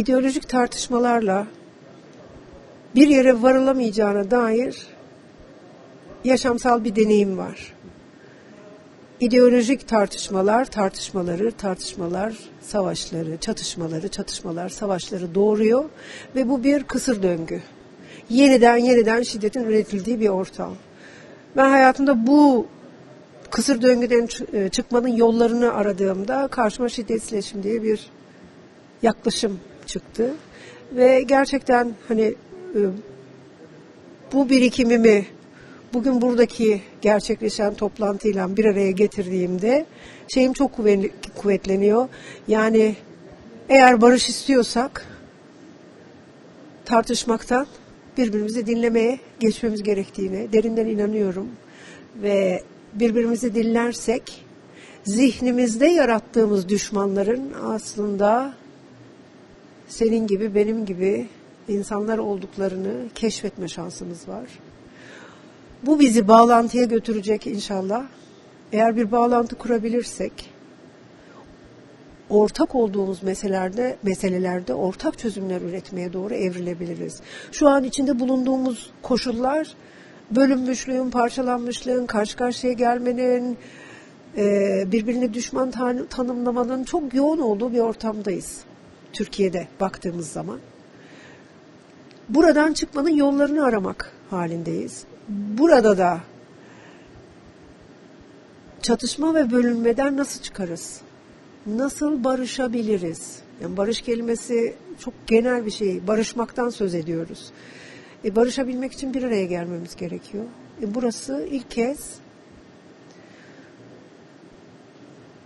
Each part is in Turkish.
ideolojik tartışmalarla bir yere varılamayacağına dair yaşamsal bir deneyim var. İdeolojik tartışmalar, tartışmaları, tartışmalar, savaşları, çatışmaları, çatışmalar, savaşları doğuruyor ve bu bir kısır döngü. Yeniden yeniden şiddetin üretildiği bir ortam. Ben hayatımda bu kısır döngüden e, çıkmanın yollarını aradığımda karşıma şiddetsizleşim diye bir yaklaşım çıktı. Ve gerçekten hani e, bu birikimimi bugün buradaki gerçekleşen toplantıyla bir araya getirdiğimde şeyim çok kuvvetleniyor. Yani eğer barış istiyorsak tartışmaktan birbirimizi dinlemeye geçmemiz gerektiğine derinden inanıyorum. Ve birbirimizi dinlersek zihnimizde yarattığımız düşmanların aslında senin gibi benim gibi insanlar olduklarını keşfetme şansımız var. Bu bizi bağlantıya götürecek inşallah. Eğer bir bağlantı kurabilirsek ortak olduğumuz meselelerde meselelerde ortak çözümler üretmeye doğru evrilebiliriz. Şu an içinde bulunduğumuz koşullar bölünmüşlüğün, parçalanmışlığın, karşı karşıya gelmenin, birbirini düşman tan- tanımlamanın çok yoğun olduğu bir ortamdayız. Türkiye'de baktığımız zaman. Buradan çıkmanın yollarını aramak halindeyiz. Burada da çatışma ve bölünmeden nasıl çıkarız? Nasıl barışabiliriz? Yani barış kelimesi çok genel bir şey. Barışmaktan söz ediyoruz. E, barışabilmek için bir araya gelmemiz gerekiyor. E, burası ilk kez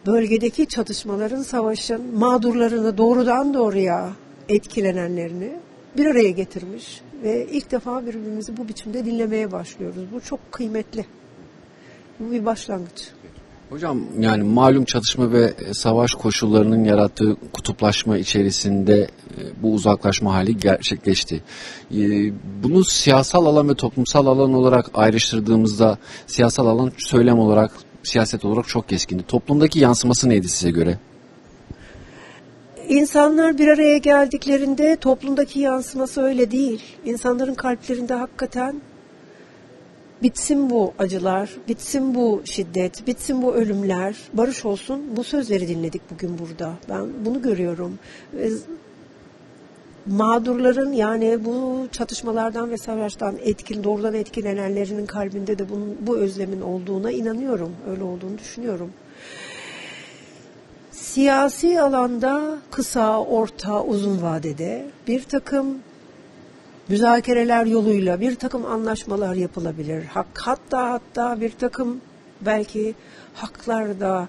bölgedeki çatışmaların, savaşın mağdurlarını doğrudan doğruya etkilenenlerini bir araya getirmiş ve ilk defa birbirimizi bu biçimde dinlemeye başlıyoruz. Bu çok kıymetli. Bu bir başlangıç. Hocam yani malum çatışma ve savaş koşullarının yarattığı kutuplaşma içerisinde e, bu uzaklaşma hali gerçekleşti. E, bunu siyasal alan ve toplumsal alan olarak ayrıştırdığımızda siyasal alan söylem olarak, siyaset olarak çok keskindi. Toplumdaki yansıması neydi size göre? İnsanlar bir araya geldiklerinde toplumdaki yansıması öyle değil. İnsanların kalplerinde hakikaten bitsin bu acılar, bitsin bu şiddet, bitsin bu ölümler, barış olsun. Bu sözleri dinledik bugün burada. Ben bunu görüyorum. Mağdurların yani bu çatışmalardan ve savaştan etkin, doğrudan etkilenenlerinin kalbinde de bunun, bu özlemin olduğuna inanıyorum. Öyle olduğunu düşünüyorum. Siyasi alanda kısa, orta, uzun vadede bir takım müzakereler yoluyla bir takım anlaşmalar yapılabilir. Hatta hatta bir takım belki haklar da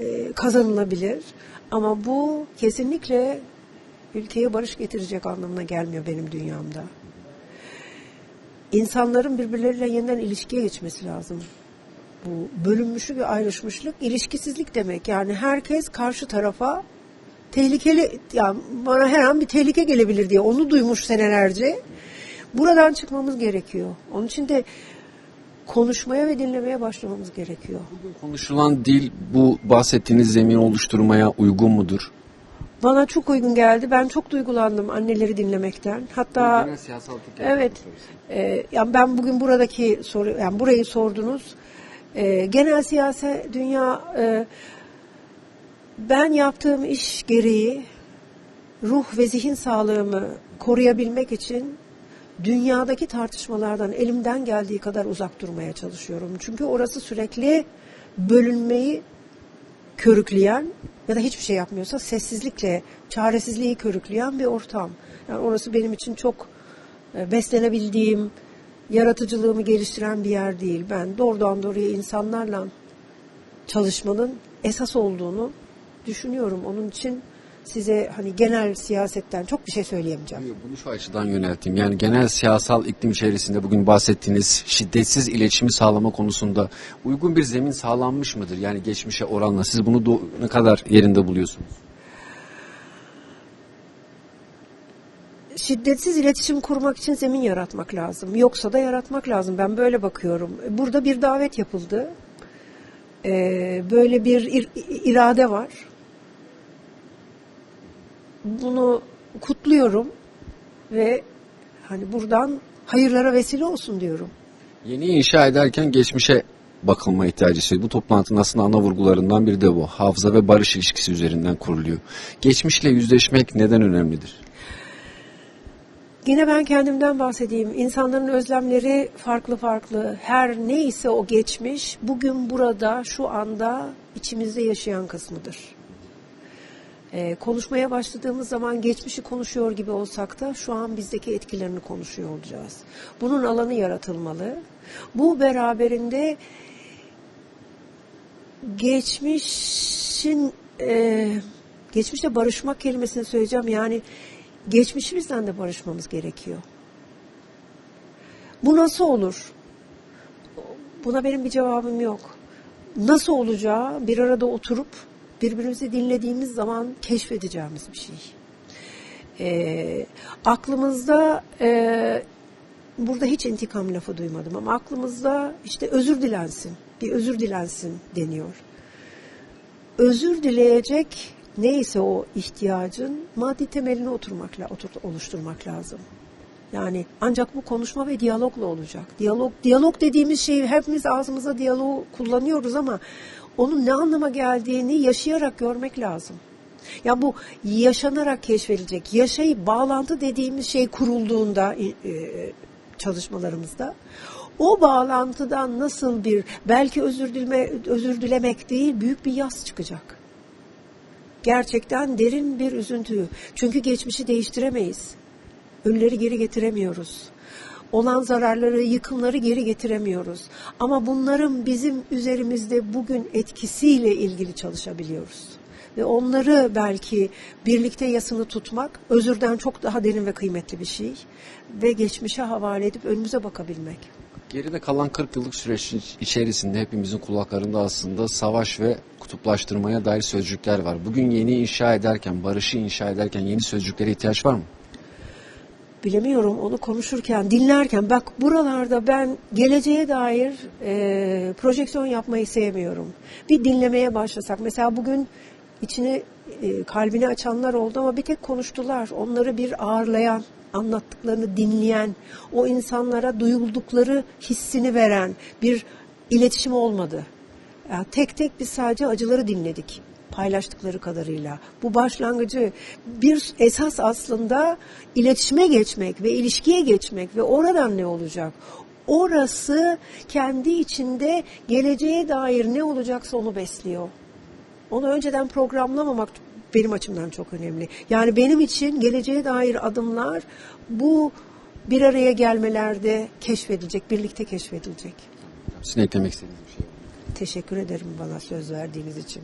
e, kazanılabilir. Ama bu kesinlikle ülkeye barış getirecek anlamına gelmiyor benim dünyamda. İnsanların birbirleriyle yeniden ilişkiye geçmesi lazım. Bu bölünmüşlük ve ayrışmışlık ilişkisizlik demek. Yani herkes karşı tarafa tehlikeli, yani bana her an bir tehlike gelebilir diye onu duymuş senelerce. Buradan çıkmamız gerekiyor. Onun için de konuşmaya ve dinlemeye başlamamız gerekiyor. Konuşulan dil bu bahsettiğiniz zemin oluşturmaya uygun mudur? Bana çok uygun geldi. Ben çok duygulandım anneleri dinlemekten. Hatta Genel siyasal evet. E, yani ben bugün buradaki soru yani burayı sordunuz. E, genel siyaset dünya e, ben yaptığım iş gereği ruh ve zihin sağlığımı koruyabilmek için dünyadaki tartışmalardan elimden geldiği kadar uzak durmaya çalışıyorum. Çünkü orası sürekli bölünmeyi körükleyen ya da hiçbir şey yapmıyorsa sessizlikle çaresizliği körükleyen bir ortam. Yani orası benim için çok e, beslenebildiğim, yaratıcılığımı geliştiren bir yer değil. Ben doğrudan doğruya insanlarla çalışmanın esas olduğunu düşünüyorum. Onun için size hani genel siyasetten çok bir şey söyleyemeyeceğim. Bunu şu açıdan yönelteyim. Yani genel siyasal iklim içerisinde bugün bahsettiğiniz şiddetsiz iletişimi sağlama konusunda uygun bir zemin sağlanmış mıdır? Yani geçmişe oranla siz bunu ne kadar yerinde buluyorsunuz? şiddetsiz iletişim kurmak için zemin yaratmak lazım. Yoksa da yaratmak lazım. Ben böyle bakıyorum. Burada bir davet yapıldı. Ee, böyle bir ir- irade var. Bunu kutluyorum ve hani buradan hayırlara vesile olsun diyorum. Yeni inşa ederken geçmişe bakılma ihtiyacı hissediyor. Bu toplantının aslında ana vurgularından biri de bu. Hafıza ve barış ilişkisi üzerinden kuruluyor. Geçmişle yüzleşmek neden önemlidir? Yine ben kendimden bahsedeyim. İnsanların özlemleri farklı farklı. Her neyse o geçmiş, bugün burada, şu anda içimizde yaşayan kısmıdır. Ee, konuşmaya başladığımız zaman geçmişi konuşuyor gibi olsak da şu an bizdeki etkilerini konuşuyor olacağız. Bunun alanı yaratılmalı. Bu beraberinde geçmişin e, geçmişle barışmak kelimesini söyleyeceğim. Yani geçmişimizden de barışmamız gerekiyor. Bu nasıl olur? Buna benim bir cevabım yok. Nasıl olacağı bir arada oturup birbirimizi dinlediğimiz zaman keşfedeceğimiz bir şey. Ee, aklımızda e, burada hiç intikam lafı duymadım ama aklımızda işte özür dilensin, bir özür dilensin deniyor. Özür dileyecek neyse o ihtiyacın maddi temelini oturmakla otur- oluşturmak lazım. Yani ancak bu konuşma ve diyalogla olacak. Diyalog diyalog dediğimiz şeyi hepimiz ağzımıza diyaloğu kullanıyoruz ama onun ne anlama geldiğini yaşayarak görmek lazım. Ya bu yaşanarak keşfedilecek. Yaşayıp bağlantı dediğimiz şey kurulduğunda e, e, çalışmalarımızda o bağlantıdan nasıl bir belki özür dileme özür dilemek değil büyük bir yas çıkacak. Gerçekten derin bir üzüntü. Çünkü geçmişi değiştiremeyiz. Ölüleri geri getiremiyoruz. Olan zararları, yıkımları geri getiremiyoruz. Ama bunların bizim üzerimizde bugün etkisiyle ilgili çalışabiliyoruz. Ve onları belki birlikte yasını tutmak özürden çok daha derin ve kıymetli bir şey. Ve geçmişe havale edip önümüze bakabilmek. Geride kalan 40 yıllık süreç içerisinde hepimizin kulaklarında aslında savaş ve kutuplaştırmaya dair sözcükler var. Bugün yeni inşa ederken, barışı inşa ederken yeni sözcüklere ihtiyaç var mı? Bilemiyorum onu konuşurken, dinlerken bak buralarda ben geleceğe dair e, projeksiyon yapmayı sevmiyorum. Bir dinlemeye başlasak. Mesela bugün içini e, kalbini açanlar oldu ama bir tek konuştular. Onları bir ağırlayan, anlattıklarını dinleyen, o insanlara duyuldukları hissini veren bir iletişim olmadı. Yani tek tek biz sadece acıları dinledik paylaştıkları kadarıyla. Bu başlangıcı bir esas aslında iletişime geçmek ve ilişkiye geçmek ve oradan ne olacak? Orası kendi içinde geleceğe dair ne olacaksa onu besliyor. Onu önceden programlamamak benim açımdan çok önemli. Yani benim için geleceğe dair adımlar bu bir araya gelmelerde keşfedilecek, birlikte keşfedilecek. Sizin eklemek istediğiniz bir şey var? Teşekkür ederim bana söz verdiğiniz için.